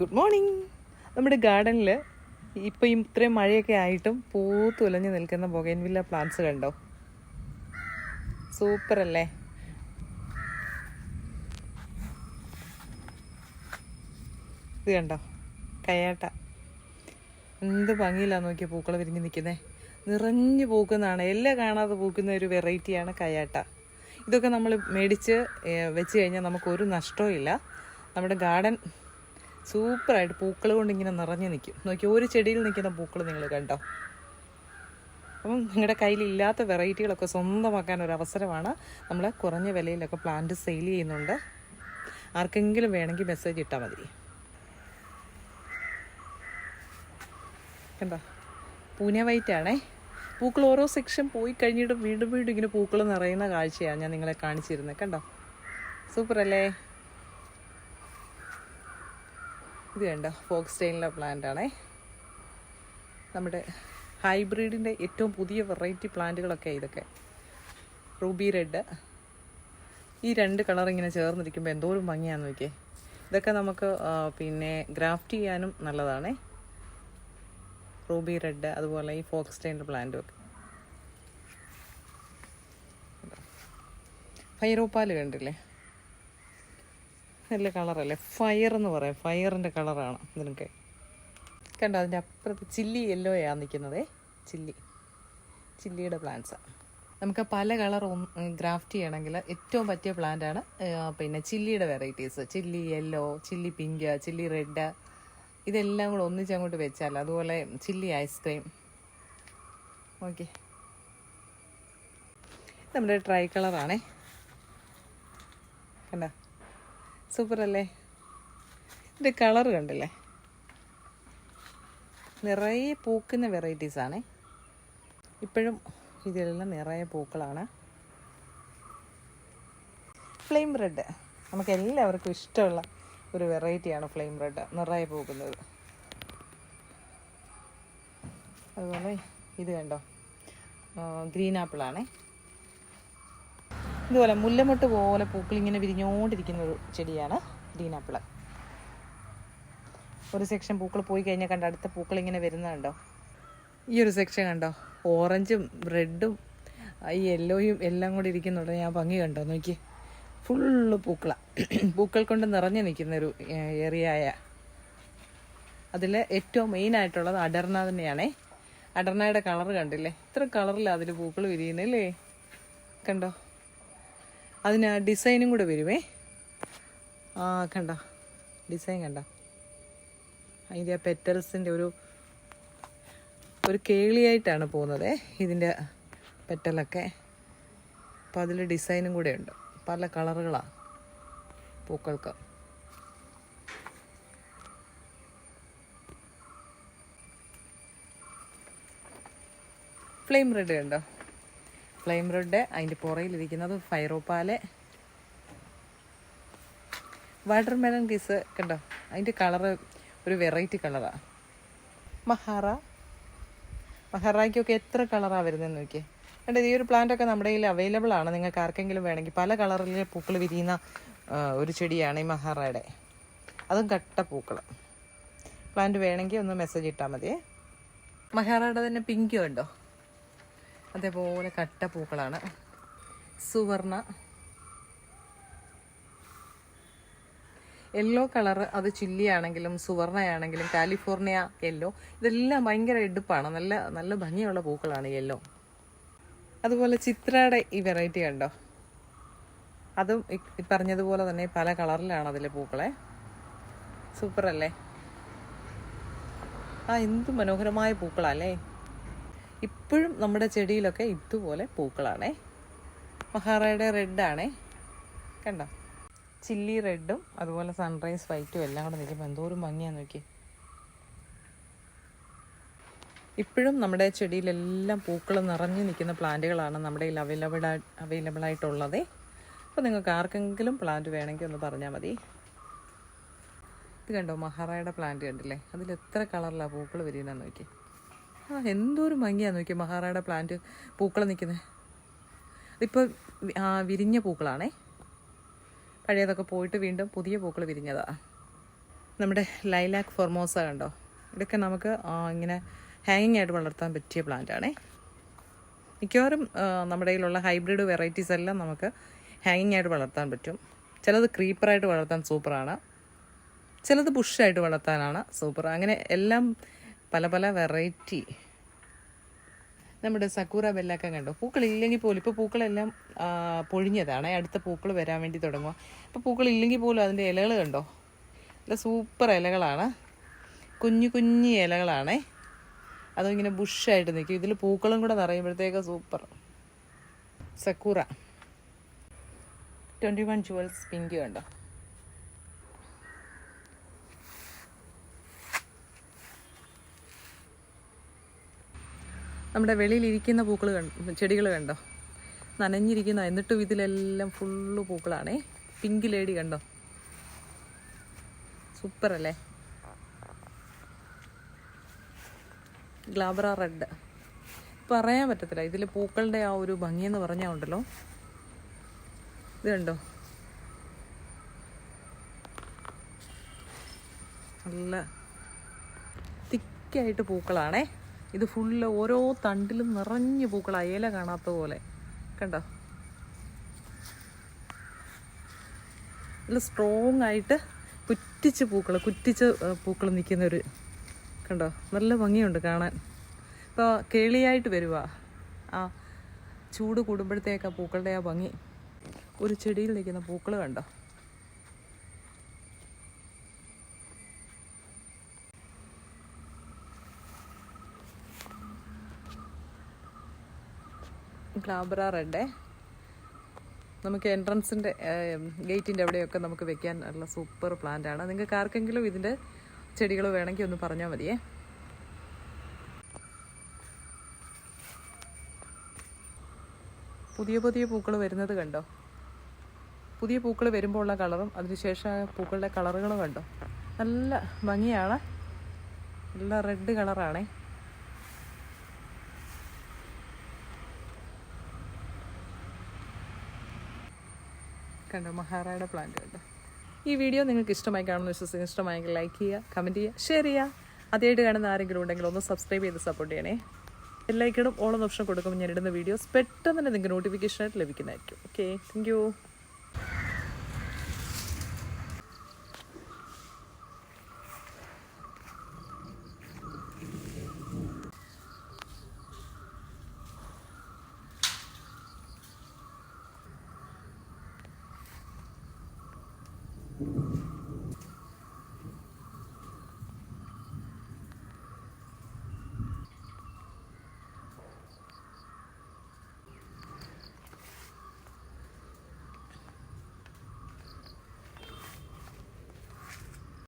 Good morning നമ്മുടെ ഗാർഡനിൽ ഇപ്പം ഇത്രയും മഴയൊക്കെ ആയിട്ടും പൂത്തുലഞ്ഞ് നിൽക്കുന്ന ബൊഗൈൻവില്ല പ്ലാന്റ്സ് കണ്ടോ? സൂപ്പർ അല്ലേ? ഇത് കണ്ടോ? കയ്യാട്ട എന്ത് ഭംഗിയില്ലാന്ന് നോക്കിയ പൂക്കൾ വിരിഞ്ഞ് നിൽക്കുന്നേ നിറഞ്ഞു പൂക്കുന്നതാണ്. എല്ലാം കാണാതെ പൂക്കുന്ന ഒരു വെറൈറ്റിയാണ് കയ്യാട്ട ഇതൊക്കെ നമ്മൾ മേടിച്ച് വെച്ച് കഴിഞ്ഞാൽ നമുക്കൊരു നഷ്ടവും ഇല്ല. നമ്മുടെ ഗാർഡൻ സൂപ്പറായിട്ട് പൂക്കൾ കൊണ്ട് ഇങ്ങനെ നിറഞ്ഞു നിൽക്കും നോക്കി ഒരു ചെടിയിൽ നിൽക്കുന്ന പൂക്കൾ നിങ്ങൾ കണ്ടോ? അപ്പം നിങ്ങളുടെ കയ്യിൽ ഇല്ലാത്ത വെറൈറ്റികളൊക്കെ സ്വന്തമാക്കാൻ ഒരു അവസരമാണ്. നമ്മൾ കുറഞ്ഞ വിലയിലൊക്കെ പ്ലാന്റ് സെയിൽ ചെയ്യുന്നുണ്ട്. ആർക്കെങ്കിലും വേണമെങ്കിൽ മെസ്സേജ് ഇട്ടാൽ മതി. കണ്ടോ? പൂനെ വൈറ്റ് ആണേ. പൂക്കൾ ഓരോ സെക്ഷൻ പോയി കഴിഞ്ഞിട്ട് വീണ്ടും വീണ്ടും ഇങ്ങനെ പൂക്കൾ നിറയുന്ന കാഴ്ചയാണ് ഞാൻ നിങ്ങളെ കാണിച്ചിരുന്നത്. കണ്ടോ? സൂപ്പർ അല്ലേ ഇത് കണ്ടോ ഫോക്സ് സ്റ്റൈലിലെ പ്ലാന്റ് ആണേ നമ്മുടെ ഹൈബ്രിഡിന്റെ ഏറ്റവും പുതിയ വെറൈറ്റി പ്ലാന്റുകളൊക്കെ ഇതൊക്കെ. Ruby red. ഈ രണ്ട് കളർ ഇങ്ങനെ ചേർന്നിരിക്കുമ്പോൾ എന്തോരം ഭംഗിയാന്ന് നോക്കിയേ. ഇതൊക്കെ നമുക്ക് പിന്നെ ഗ്രാഫ്റ്റ് ചെയ്യാനും നല്ലതാണേ. റൂബി റെഡ് അതുപോലെ ഈ ഫോക്സ് സ്റ്റൈന്റെ പ്ലാന്റും ഒക്കെ. ഫൈറോപ്പാൽ കണ്ടില്ലേ? നല്ല കളറല്ലേ? ഫയർ എന്ന് പറയാം. ഫയറിന്റെ കളറാണ് ഇതിനൊക്കെ. കണ്ടോ അതിന്റെ അപ്പുറത്ത് ചില്ലി ആണ് നിൽക്കുന്നതേ. ചില്ലി ചില്ലിയുടെ പ്ലാന്റ്സാണ് നമുക്ക് പല കളർ ഗ്രാഫ്റ്റ് ചെയ്യണമെങ്കിൽ ഏറ്റവും പറ്റിയ പ്ലാന്റാണ് പിന്നെ ചില്ലിയുടെ varieties chilli yellow chilli pink chilli red ഇതെല്ലാം കൂടെ ഒന്നിച്ച് അങ്ങോട്ട് വെച്ചാൽ അതുപോലെ ചില്ലി ഐസ്ക്രീം ഓക്കെ നമ്മുടെ ട്രൈ കളറാണേ കണ്ട? സൂപ്പർ അല്ലേ ഇതിന്റെ കളർ കണ്ടില്ലേ? നിറയെ പൂക്കുന്ന വെറൈറ്റീസ് ഇപ്പോഴും ഇതിലെല്ലാം നിറയെ പൂക്കളാണ്. ഫ്ലെയിം ബ്രെഡ് നമുക്ക് എല്ലാവർക്കും ഇഷ്ടമുള്ള ഒരു വെറൈറ്റിയാണ് ഫ്ലെയിം ബ്രെഡ് നിറയെ പൂക്കുന്നത്. അതുപോലെ ഇത് കണ്ടോ? ഗ്രീൻ ആപ്പിളാണേ. ഇതുപോലെ മുല്ലമൊട്ട് പോലെ പൂക്കൾ ഇങ്ങനെ വിരിഞ്ഞുകൊണ്ടിരിക്കുന്ന ഒരു ചെടിയാണ് ഗ്രീൻ ഒരു സെക്ഷൻ പൂക്കൾ പോയി കഴിഞ്ഞാൽ കണ്ട അടുത്ത പൂക്കൾ ഇങ്ങനെ വരുന്നുണ്ടോ ഈ ഒരു സെക്ഷൻ കണ്ടോ? ഓറഞ്ചും റെഡും ഈ യെല്ലോയും എല്ലാം കൂടി ഇരിക്കുന്നുണ്ട്. ഞാൻ ഭംഗി കണ്ടോ? നോക്കി. ഫുള്ള് പൂക്കളാണ് പൂക്കൾ കൊണ്ട് നിറഞ്ഞു നിൽക്കുന്ന ഒരു ഏറിയായ അതിൽ ഏറ്റവും മെയിൻ ആയിട്ടുള്ളത് അടർണ തന്നെയാണേ. അടർണയുടെ കളർ കണ്ടില്ലേ? ഇത്ര കളറിൽ അതിൽ പൂക്കൾ വിരിയുന്നില്ലേ കണ്ടോ? അതിന് ഡിസൈനും കൂടെ വരുവേ. ആ കണ്ട. ഡിസൈൻ കണ്ട. അതിന്റെ ആ പെറ്റൽസിന്റെ ഒരു ഒരു കേളിയായിട്ടാണ് പോകുന്നത് ഇതിന്റെ പെറ്റലൊക്കെ അപ്പോൾ അതിൽ ഡിസൈനും കൂടെ ഉണ്ട്. പല കളറുകളാണ് പൂക്കൾക്ക്. ഫ്ലെയിം റെഡ് കണ്ടോ? ഫ്ലെയിം ബ്രെഡ് അതിന്റെ പുറയിലിരിക്കുന്നത് വാട്ടർ മെലൺ കിസ് കണ്ടോ? അതിന്റെ കളറ് ഒരു വെറൈറ്റി കളറാണ് മഹാറ. മഹാറായ്ക്കൊക്കെ എത്ര കളറാണ് വരുന്നതെന്ന് നോക്കിയേ. കണ്ടോ ഈ ഒരു പ്ലാന്റൊക്കെ നമ്മുടെ കയ്യിൽ അവൈലബിൾ ആണ്. നിങ്ങൾക്ക് ആർക്കെങ്കിലും വേണമെങ്കിൽ പല കളറിൽ പൂക്കൾ വിരിയുന്ന ഒരു ചെടിയാണ് ഈ മഹാറയുടെ. അതും കട്ട പൂക്കൾ പ്ലാന്റ് വേണമെങ്കിൽ ഒന്ന് മെസ്സേജ് ഇട്ടാൽ മതിയേ. മഹാറയുടെ തന്നെ പിങ്ക് കണ്ടോ അതേപോലെ കട്ട പൂക്കളാണ്. സുവർണ. യെല്ലോ കളർ അത് ചില്ലിയാണെങ്കിലും സുവർണയാണെങ്കിലും കാലിഫോർണിയ യെല്ലോ ഇതെല്ലാം ഭയങ്കര എടുപ്പാണ്. നല്ല നല്ല ഭംഗിയുള്ള പൂക്കളാണ് യെല്ലോ അതുപോലെ ചിത്രയുടെ ഈ വെറൈറ്റി കണ്ടോ? അതും പറഞ്ഞതുപോലെ തന്നെ പല കളറിലാണ് അതിലെ പൂക്കളെ. സൂപ്പറല്ലേ ആ എന്ത് മനോഹരമായ പൂക്കളല്ലേ ഇപ്പോഴും നമ്മുടെ ചെടിയിലൊക്കെ ഇതുപോലെ പൂക്കളാണേ. മഹാറയുടെ റെഡാണേ കണ്ടോ? ചില്ലി റെഡും അതുപോലെ സൺറൈസ് വൈറ്റും എല്ലാം കൂടെ നിൽക്കുമ്പോൾ എന്തോരം ഭംഗിയാന്ന് നോക്കി ഇപ്പോഴും നമ്മുടെ ചെടിയിലെല്ലാം പൂക്കൾ നിറഞ്ഞു നിൽക്കുന്ന പ്ലാന്റുകളാണ് നമ്മുടെ കയ്യിൽ അവൈലബിൾ അവൈലബിൾ ആയിട്ടുള്ളത്. അപ്പോൾ നിങ്ങൾക്ക് ആർക്കെങ്കിലും പ്ലാന്റ് വേണമെങ്കിൽ ഒന്ന് പറഞ്ഞാൽ മതി. ഇത് കണ്ടോ? മഹാറായുടെ പ്ലാന്റ് കണ്ടില്ലേ? അതിൽ എത്ര കളറിലാണ് പൂക്കൾ വരുന്നതെന്ന് നോക്കി ആ എന്തോരം ഭംഗിയാന്ന് നോക്കിയാൽ മഹാറായുടെ പ്ലാന്റ് പൂക്കൾ നിൽക്കുന്നത് ഇതിപ്പോൾ വിരിഞ്ഞ പൂക്കളാണേ. പഴയതൊക്കെ പോയിട്ട് വീണ്ടും പുതിയ പൂക്കൾ വിരിഞ്ഞതാ. നമ്മുടെ ലൈലാക്ക് ഫോർമോസ കണ്ടോ? ഇതൊക്കെ നമുക്ക് ഇങ്ങനെ ഹാങ്ങിങ് ആയിട്ട് വളർത്താൻ പറ്റിയ പ്ലാന്റ് ആണേ. മിക്കവാറും നമ്മുടെ കയ്യിലുള്ള ഹൈബ്രിഡ് വെറൈറ്റീസ് എല്ലാം നമുക്ക് ഹാങ്ങിങ് ആയിട്ട് വളർത്താൻ പറ്റും. ചിലത് ക്രീപ്പറായിട്ട് വളർത്താൻ സൂപ്പറാണ് ചിലത് ബുഷായിട്ട് വളർത്താനാണ് സൂപ്പർ അങ്ങനെ എല്ലാം പല പല വെറൈറ്റി. നമ്മുടെ സക്കൂറ ബെല്ലൊക്കെ കണ്ടോ? പൂക്കളില്ലെങ്കിൽ പോലും ഇപ്പോൾ പൂക്കളെല്ലാം പൊഴിഞ്ഞതാണ്. അടുത്ത പൂക്കൾ വരാൻ വേണ്ടി തുടങ്ങുക ഇപ്പോൾ പൂക്കളില്ലെങ്കിൽ പോലും അതിന്റെ ഇലകൾ കണ്ടോ? നല്ല സൂപ്പർ ഇലകളാണ്. കുഞ്ഞു കുഞ്ഞു ഇലകളാണേ. അതും ഇങ്ങനെ ബുഷായിട്ട് നിൽക്കും. ഇതിൽ പൂക്കളും കൂടെ നിറയുമ്പോഴത്തേക്ക് super. Sakura. Twenty one jewels pink കണ്ടോ? നമ്മുടെ വെളിയിലിരിക്കുന്ന പൂക്കൾ ചെടികൾ കണ്ടോ? നനഞ്ഞിരിക്കുന്ന എന്നിട്ടും ഇതിലെല്ലാം ഫുള്ള് പൂക്കളാണേ. പിങ്ക് ലേഡി കണ്ടോ? സൂപ്പർ അല്ലേ ഗ്ലാബറ റെഡ്. പറയാൻ പറ്റത്തില്ല ഇതിൽ പൂക്കളുടെ ആ ഒരു ഭംഗിയെന്ന് പറഞ്ഞാൽ ഉണ്ടല്ലോ. ഇത് കണ്ടോ? നല്ല തിക്കായിട്ട് പൂക്കളാണേ. ഇത് ഫുള്ള് ഓരോ തണ്ടിലും നിറഞ്ഞു പൂക്കളാണ് ഇല കാണാത്ത പോലെ. കണ്ടോ? നല്ല സ്ട്രോങ് ആയിട്ട് കുറ്റിച്ച് പൂക്കൾ കുറ്റിച്ച് പൂക്കൾ നിൽക്കുന്നൊരു കണ്ടോ? നല്ല ഭംഗിയുണ്ട് കാണാൻ. ഇപ്പോൾ കേളിയായിട്ട് വരുക ആ ചൂട് കൂടുമ്പോഴത്തേക്കാ പൂക്കളുടെ ആ ഭംഗി. ഒരു ചെടിയിൽ നിൽക്കുന്ന പൂക്കൾ കണ്ടോ? ഗ്ലാബ്ര റെഡേ നമുക്ക് എൻട്രൻസിന്റെ ഗേറ്റിന്റെ അവിടെയൊക്കെ നമുക്ക് വെക്കാൻ ഉള്ള സൂപ്പർ പ്ലാന്റ് ആണ് നിങ്ങൾക്ക് ആർക്കെങ്കിലും ഇതിന്റെ ചെടികൾ വേണമെങ്കിൽ ഒന്ന് പറഞ്ഞാൽ മതിയേ. പുതിയ പുതിയ പൂക്കൾ വരുന്നത് കണ്ടോ? പുതിയ പൂക്കൾ വരുമ്പോൾ ഉള്ള കളറും അതിനുശേഷം പൂക്കളുടെ കളറുകളും കണ്ടോ? നല്ല ഭംഗിയാണ്. നല്ല റെഡ് കളറാണേ. കണ്ടോ? മഹാറായുടെ പ്ലാന്റ് കണ്ടോ? ഈ വീഡിയോ നിങ്ങൾക്ക് ഇഷ്ടമായി കാണുന്ന വിശ്വസിക്കുന്നു ഇഷ്ടമായെങ്കിൽ ലൈക്ക് ചെയ്യുക കമന്റ് ചെയ്യുക ഷെയർ ചെയ്യുക. ആദ്യമായിട്ട് കാണുന്ന ആരെങ്കിലും ഉണ്ടെങ്കിൽ ഒന്ന് സബ്സ്ക്രൈബ് ചെയ്ത് സപ്പോർട്ട് ചെയ്യണേ. എല്ലാവർക്കും ഓളം ഓപ്ഷൻ കൊടുക്കുമ്പോൾ ഞാൻ ഇടുന്ന വീഡിയോസ് പെട്ടെന്ന് തന്നെ നിങ്ങൾക്ക് നോട്ടിഫിക്കേഷനായിട്ട് ലഭിക്കുന്നതായിരിക്കും. Okay thank